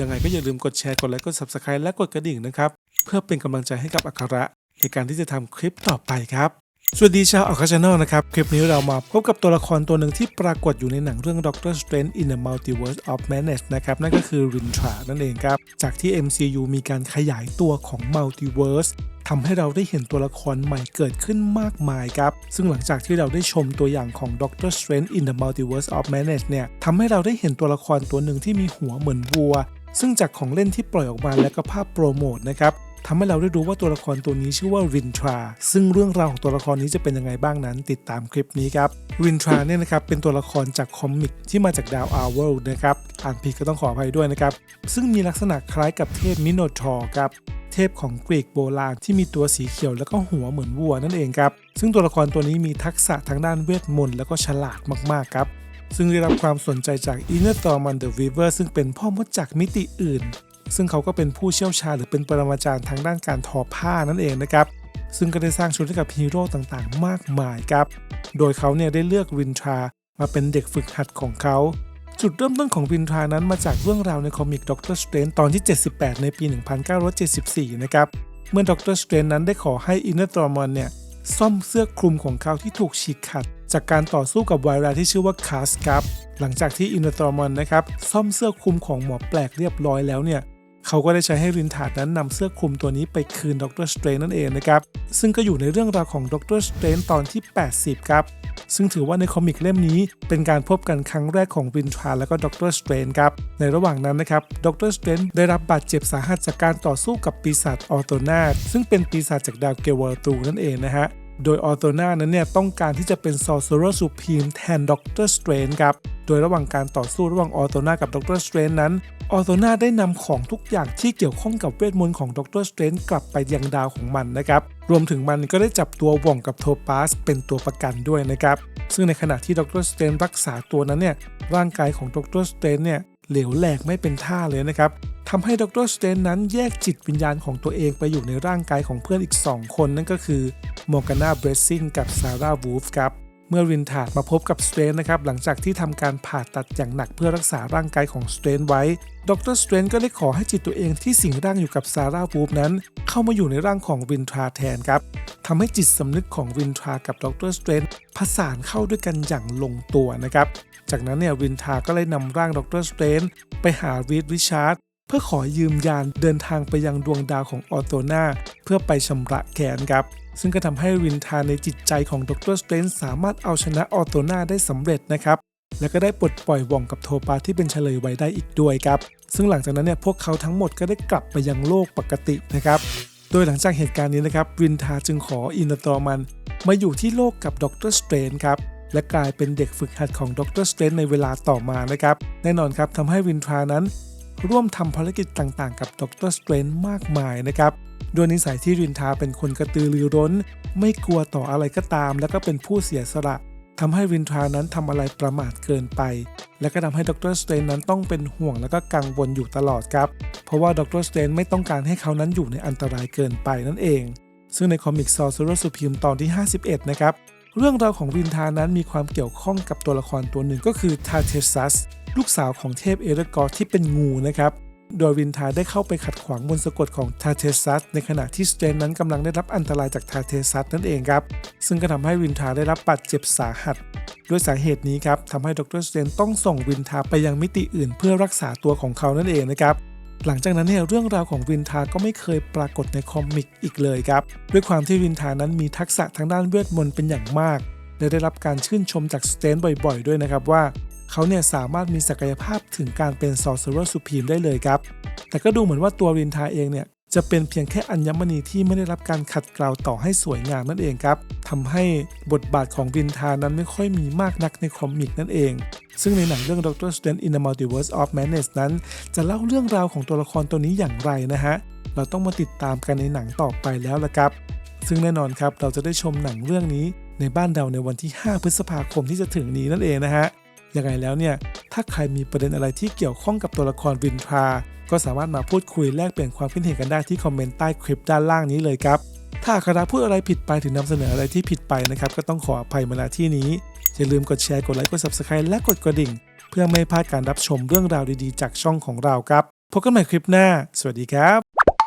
ยังไงก็อย่าลืมกดแชร์กดไลค์กด Subscribe และกดกระดิ่งนะครับ เพื่อเป็นกำลังใจให้กับอัคระ ในการที่จะทำคลิปต่อไปครับ สวัสดีชาวอัคช Channel นะครับ คลิปนี้เรามาพบกับตัวละครตัวหนึ่งที่ปรากฏอยู่ในหนังเรื่อง Doctor Strange in the Multiverse of Madness นะครับ นั่นก็คือรินทรานั่นเองครับ จากที่ MCU มีการขยายตัวของ Multiverse ทำให้เราได้เห็นตัวละครใหม่เกิดขึ้นมากมายครับ ซึ่งหลังจากที่เราได้ชมตัวอย่างของ Doctor Strange in the Multiverse of Madness เนี่ยทำให้เราได้เห็นตัวละครตัวหนึ่งที่มีหัวเหมือนวัว ซึ่งจากของเล่นที่ปล่อยออกมาและก็ภาพโปรโมทนะครับทำให้เราได้รู้ว่าตัวละครตัวนี้ชื่อว่ารินทรา ซึ่งเรื่องราวของตัวละครนี้จะเป็นยังไงบ้างนั้น ติดตามคลิปนี้ครับรินทราเนี่ยนะครับเป็นตัวละครจากคอมิกที่มาจากดาวอาร์เวลนะครับอ่านผิดก็ต้องขออภัยด้วยนะครับ ซึ่งมีลักษณะคล้ายกับเทพมิโนทอร์ครับเทพของกรีกโบราณที่มีตัวสีเขียวแล้วก็หัวเหมือนวัวนั่นเองครับ ซึ่งตัวละครตัวนี้มีทักษะทางด้านเวทมนต์แล้วก็ฉลาดมากๆครับ ซึ่งได้รับความสนใจจากอินเนอร์ตอร์มันเดอะวีเวอร์ซึ่งเป็นพ่อมดจากมิติอื่น ซึ่งเขาก็เป็นผู้เชี่ยวชาญหรือเป็นปรมาจารย์ทางด้านการทอผ้านั่นเองนะครับ ซึ่งก็ได้สร้างชุดให้กับฮีโร่ต่างๆ มากมายครับ โดยเขาเนี่ยได้เลือกวินทรามาเป็นเด็กฝึกหัดของเขา จุดเริ่มต้นของวินทรานั้นมาจากเรื่องราวในคอมิกด็อกเตอร์สเตรนตอนที่ 78 ในปี 1974 นะครับ เมื่อด็อกเตอร์สเตรนนั้นได้ขอให้อินเนอร์ตรอมอนเนี่ยซ่อมเสื้อคลุมของเขาที่ถูกฉีกขาด จากการต่อสู้กับไวรัสที่ชื่อว่าคาสครับหลังจากที่อินเนอร์ตรอมอนนะครับซ่อมเสื้อคลุมของหมอแปลกเรียบร้อยแล้วเนี่ยเขาก็ได้ใช้ให้รินทาดนั้นนำเสื้อคลุมตัวนี้ไปคืนด็อกเตอร์สเตรนนั่นเองนะครับซึ่งก็อยู่ในเรื่องราวของด็อกเตอร์สเตรนตอนที่ 80 ครับ ซึ่งถือว่าในคอมิกเล่มนี้ เป็นการพบกันครั้งแรกของรินทราและก็ด็อกเตอร์สเตรนครับในระหว่างนั้นนะครับด็อกเตอร์สเตรนได้รับบาดเจ็บสาหัสจากการต่อสู้กับปีศาจออโตนาซึ่งเป็นปีศาจจากดาวเกวอร์ตูนั่นเองนะฮะ โดยออโตนานั้นเนี่ยต้องการที่จะเป็นซอ r เ e อร์สุพีมแทนด็อกเตอร์สเตรนครับ โดยระหว่างการต่อสู้ระหว่างออโตนากับด็อกเตอร์สเตรนนั้น ออโตนาได้นำของทุกอย่างที่เกี่ยวข้องกับเวทมนต์ของด็อกเตอร์สเตรนกลับไปยังดาวของมันนะครับ รวมถึงมันก็ได้จับตัวว่องกับโทปาสเป็นตัวประกันด้วยนะครับ ซึ่งในขณะที่ด็อกเตอร์สเตรนรักษาตัวนั้นเนี่ยร่างกายของด็อกเตอร์สเตรนเนี่ย เหลวแหลกไม่เป็นท่าเลยนะครับทำให้ด็อกเตอร์สเตรนนั้นแยกจิตวิญญาณของตัวเองไปอยู่ในร่างกายของเพื่อนอีก 2 คนนั่นก็คือมอร์กานาเบรสซิงกับซาร่าวูฟครับเมื่อรินทาดมาพบกับสเตรนนะครับหลังจากที่ทำการผ่าตัดอย่างหนักเพื่อรักษาร่างกายของสเตรนไว้ ดรสเตรนก็ได้ขอให้จิตตัวเองที่สิงร่างอยู่กับซาร่าวูฟนั้น เข้ามาอยู่ในร่างของรินทราแทนครับทำให้จิตสำนึกของรินทรากับดรสเตรน ผสานเข้าด้วยกันอย่างลงตัวนะครับ จากนั้นเนี่ยรินทาก็เลยนำร่างดรสเตรนไปหารีดริชาร์ดเพื่อขอยืมยานเดินทางไปยังดวงดาวของออโตนาเพื่อไปชำระแค้นครับ ซึ่งก็ทำให้วินทาในจิตใจของดรสเตรนสามารถเอาชนะออโตนาได้สำเร็จนะครับและก็ได้ปลดปล่อยว่องกับโทปาที่เป็นเฉลยไว้ได้อีกด้วยครับ ซึ่งหลังจากนั้นเนี่ยพวกเขาทั้งหมดก็ได้กลับไปยังโลกปกตินะครับ โดยหลังจากเหตุการณ์นี้นะครับวินทาจึงขออินเตอร์มัน มาอยู่ที่โลกกับดรสเตรนครับ และกลายเป็นเด็กฝึกหัดของดรสเตรนในเวลาต่อมานะครับ แน่นอนครับทำให้วินทรานั้น ร่วมทำภารกิจต่างๆ กับดรสเตรนมากมายนะครับโดยนิสัยที่รินทาเป็นคนกระตือรือร้น ไม่กลัวต่ออะไรก็ตาม แล้วก็เป็นผู้เสียสละทำให้รินทรานั้นทำอะไรประมาทเกินไป และก็ทำให้ดรสเตรนนั้นต้องเป็นห่วงแล้วก็กังวลอยู่ตลอดครับ เพราะว่าดรสเตรนไม่ต้องการให้เขานั้นอยู่ในอันตรายเกินไปนั่นเอง ซึ่งในคอมิกซอร์ซอร์สุพีมตอนที่ 51 นะครับ เรื่องราวของวินทานั้นมีความเกี่ยวข้องกับตัวละครตัวหนึ่งก็คือทาเทซัส ลูกสาวของเทพเอเรกอร์ที่เป็นงูนะครับ โดยวินทาได้เข้าไปขัดขวางมนสะกดของทาเทซัส ในขณะที่สเตนนั้นกำลังได้รับอันตรายจากทาเทซัสนั่นเองครับ ซึ่งก็ทำให้วินทาได้รับบาดเจ็บสาหัส ด้วยสาเหตุนี้ครับทำให้ดรสเตนต้องส่งวินทาไปยังมิติอื่น เพื่อรักษาตัวของเขานั่นเองนะครับ หลังจากนั้นเนี่ยเรื่องราวของวินทาก็ไม่เคยปรากฏในคอมิกอีกเลยครับ ด้วยความที่วินทานั้นมีทักษะทางด้านเวทมนต์เป็นอย่างมากและได้รับการชื่นชมจากสเตนบ่อยๆ ด้วยนะครับว่า เขาเนี่ยสามารถมีศักยภาพถึงการเป็น Sorcerer Supreme ได้เลยครับ แต่ก็ดูเหมือนว่าตัวรินทาเองเนี่ยจะเป็นเพียงแค่อัญมณีที่ไม่ได้รับการขัดเกลาต่อให้สวยงามนั่นเองครับทำให้บทบาทของรินทานั้นไม่ค่อยมีมากนักในคอมิกนั่นเอง ซึ่งในหนังเรื่อง Doctor Strange in the Multiverse of Madness นั้น จะเล่าเรื่องราวของตัวละครตัวนี้อย่างไรนะฮะ เราต้องมาติดตามกันในหนังต่อไปแล้วละครับ ซึ่งแน่นอนครับเราจะได้ชมหนังเรื่องนี้ในบ้านเราในวันที่ 5 พฤษภาคมที่จะถึงนี้นั่นเองนะฮะยังไงแล้วเนี่ย ถ้าใครมีประเด็นอะไรที่เกี่ยวข้องกับตัวละครวินทรา ก็สามารถมาพูดคุยแลกเปลี่ยนความคิดเห็นกันได้ที่คอมเมนต์ใต้คลิปด้านล่างนี้เลยครับ ถ้าคณะพูดอะไรผิดไปถึงนำเสนออะไรที่ผิดไปนะครับ ก็ต้องขออภัยมาณที่นี้ อย่าลืมกดแชร์กดไลค์กด subscribe และกดกระดิ่ง เพื่อไม่พลาดการรับชมเรื่องราวดีๆ จากช่องของเราครับพบกันใหม่คลิปหน้า สวัสดีครับ